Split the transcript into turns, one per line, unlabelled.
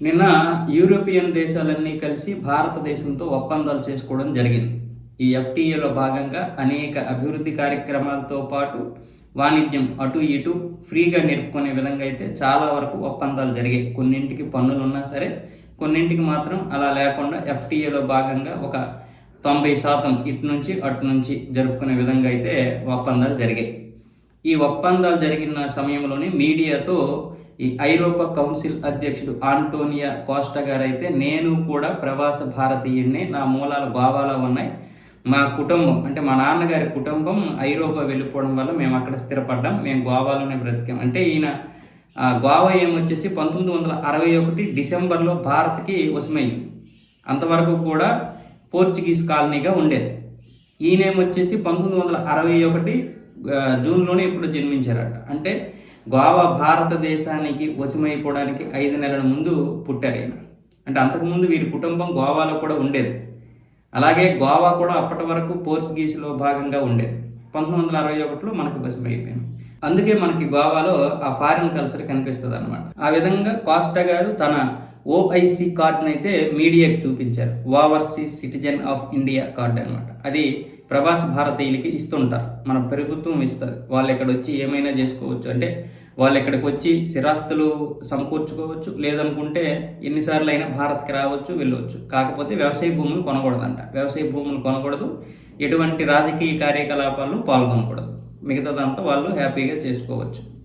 నిన్న యూరోపియన్ దేశాలన్నీ కలిసి భారతదేశంతో ఒప్పందాలు చేసుకోవడం జరిగింది. ఈ ఎఫ్టీఏలో భాగంగా అనేక అభివృద్ధి కార్యక్రమాలతో పాటు వాణిజ్యం అటు ఇటు ఫ్రీగా నేర్పుకునే విధంగా అయితే చాలా వరకు ఒప్పందాలు జరిగాయి. కొన్నింటికి పన్నులు ఉన్నా సరే కొన్నింటికి మాత్రం అలా లేకుండా ఎఫ్టీఏలో భాగంగా ఒక తొంభై శాతం ఇటు నుంచి అటు నుంచి జరుపుకునే విధంగా అయితే ఒప్పందాలు జరిగాయి. ఈ ఒప్పందాలు జరిగిన సమయంలోనే మీడియాతో ఈ ఐరోపా కౌన్సిల్ అధ్యక్షుడు ఆంటోనియా కోస్టా గారైతే నేను కూడా ప్రవాస భారతీయుడిని నా మూలాలు గోవాలో ఉన్నాయి. మా కుటుంబం అంటే మా నాన్నగారి కుటుంబం ఐరోపా వెళ్ళిపోవడం వల్ల మేము అక్కడ స్థిరపడ్డాం. మేము గోవాలోనే బ్రతికాం. అంటే ఈయన గోవా ఏమొచ్చేసి పంతొమ్మిది వందల అరవై ఒకటి డిసెంబర్లో భారత్కి వశమైంది అంతవరకు కూడా పోర్చుగీస్ కాలనీగా ఉండేది. ఈయనేమొచ్చేసి పంతొమ్మిది వందల అరవై ఒకటి జూన్లోనే ఇప్పుడు జన్మించారట. అంటే గోవా భారతదేశానికి వశమైపోవడానికి ఐదు నెలల ముందు పుట్టారు ఈయన. అంటే అంతకుముందు వీరి కుటుంబం గోవాలో కూడా ఉండేది. అలాగే గోవా కూడా అప్పటి వరకు పోర్చుగీస్లో భాగంగా ఉండేది. పంతొమ్మిది వందల అరవై ఒకటిలో మనకు వశమైపోయింది. అందుకే మనకి గోవాలో ఆ ఫారిన్ కల్చర్ కనిపిస్తుంది అనమాట ఆ విధంగా కాస్టా గారు తన ఓఐసి కార్డునైతే అయితే మీడియాకి చూపించారు. Overseas citizen of India card అనమాట అది ప్రవాస భారతీయులకి ఇస్తుంటారు. మన ప్రభుత్వం ఇస్తారు వాళ్ళు ఇక్కడ వచ్చి ఏమైనా చేసుకోవచ్చు. అంటే వాళ్ళు ఇక్కడికి వచ్చి స్థిరాస్తులు సమకూర్చుకోవచ్చు. లేదనుకుంటే ఎన్నిసార్లు అయినా భారత్కి రావచ్చు వెళ్ళవచ్చు కాకపోతే వ్యవసాయ భూములు కొనకూడదంట. వ్యవసాయ భూములు కొనకూడదు. ఎటువంటి రాజకీయ కార్యకలాపాలు పాల్గొనకూడదు. మిగతాదంతా వాళ్ళు హ్యాపీగా చేసుకోవచ్చు.